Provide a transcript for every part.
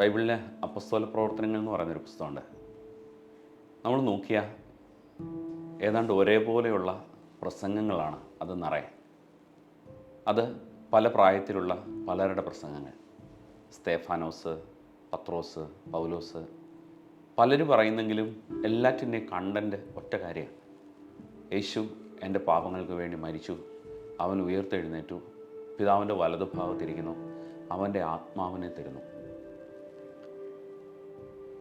ബൈബിളിലെ അപ്പസ്തോല പ്രവർത്തനങ്ങൾ എന്ന് പറയുന്നൊരു പുസ്തകമുണ്ട്. നമ്മൾ നോക്കിയാൽ ഏതാണ്ട് ഒരേപോലെയുള്ള പ്രസംഗങ്ങളാണ് അത് നിറയെ. അത് പല പ്രായത്തിലുള്ള പലരുടെ പ്രസംഗങ്ങൾ. സ്തേഫാനോസ് പത്രോസ് പൗലോസ് പലരും പറയുന്നെങ്കിലും എല്ലാറ്റിന്റെയും കണ്ടന്റ് ഒറ്റ കാര്യമാണ്. യേശു എന്റെ പാപങ്ങൾക്ക് വേണ്ടി മരിച്ചു. അവൻ ഉയർത്തെഴുന്നേറ്റു. പിതാവിന്റെ വലതുഭാഗത്തിരിക്കുന്നു. അവന്റെ ആത്മാവിനെ തരുന്നു.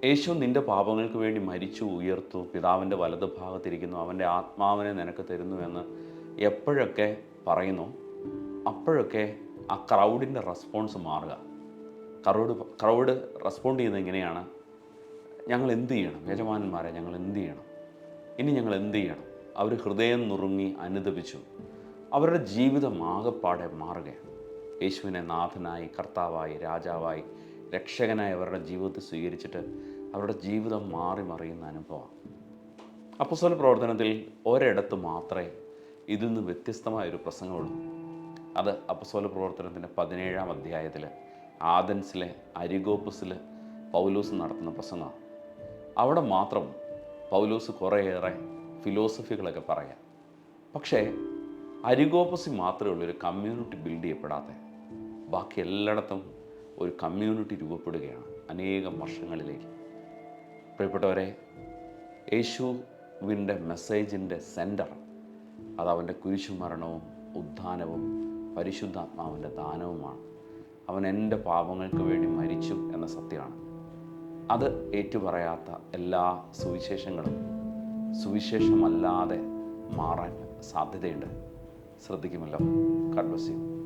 യേശു നിന്റെ പാപങ്ങൾക്ക് വേണ്ടി മരിച്ചു ഉയർത്തു പിതാവിന്റെ വലതുഭാഗത്തിരിക്കുന്നു അവന്റെ ആത്മാവിനെ നിനക്ക് തരുന്നു എന്ന് എപ്പോഴൊക്കെ പറയുന്നു അപ്പോഴൊക്കെ ആ ക്രൗഡിന്റെ റെസ്പോൺസ് മാറുക. ക്രൗഡ് ക്രൗഡ് റെസ്പോണ്ട് ചെയ്യുന്നത് എങ്ങനെയാണ്? ഞങ്ങൾ എന്ത് ചെയ്യണം? യജമാനന്മാരെ ഞങ്ങൾ എന്ത് ചെയ്യണം? ഇനി ഞങ്ങൾ എന്ത് ചെയ്യണം? അവർ ഹൃദയം നുറുങ്ങി അനുദപിച്ചു. അവരുടെ ജീവിതം ആകെപ്പാടെ മാറുകയാണ്. യേശുവിനെ നാഥനായി കർത്താവായി രാജാവായി രക്ഷകനായി അവരുടെ ജീവിതത്തെ സ്വീകരിച്ചിട്ട് അവരുടെ ജീവിതം മാറി മറിയുന്ന അനുഭവമാണ് അപ്പസ്വല പ്രവർത്തനത്തിൽ ഒരിടത്ത് മാത്രമേ ഇതിൽ നിന്ന് വ്യത്യസ്തമായൊരു പ്രസംഗമുള്ളൂ. അത് അപ്പസ്വല പ്രവർത്തനത്തിന്റെ പതിനേഴാം അധ്യായത്തിൽ ആദൻസിലെ അരിഗോപ്പസിൽ പൗലൂസ് നടത്തുന്ന പ്രസംഗമാണ്. അവിടെ മാത്രം പൗലൂസ് കുറേയേറെ ഫിലോസഫികളൊക്കെ പറയാം. പക്ഷേ അരിഗോപ്പസി മാത്രമേ ഉള്ളൂ ഒരു കമ്മ്യൂണിറ്റി ബിൽഡ് ചെയ്യപ്പെടാത്ത. ബാക്കി എല്ലായിടത്തും ഒരു കമ്മ്യൂണിറ്റി രൂപപ്പെടുകയാണ് അനേകം വർഷങ്ങളിലേക്ക്. പ്രിയപ്പെട്ടവരെ യേശുവിന്റെ മെസ്സേജിന്റെ സെന്റർ അത് അവന്റെ കുരിശുമരണവും ഉദ്ധാനവും പരിശുദ്ധാത്മാവിന്റെ ദാനവുമാണ്. അവൻ എന്റെ പാപങ്ങൾക്ക് വേണ്ടി മരിച്ചു എന്ന സത്യമാണ്. അത് ഏറ്റുപറയാത്ത എല്ലാ സുവിശേഷങ്ങളും സുവിശേഷമല്ലാതെ മാറാൻ സാധ്യതയുണ്ട്. ശ്രദ്ധിക്കുമല്ലോ. കർബസ്യം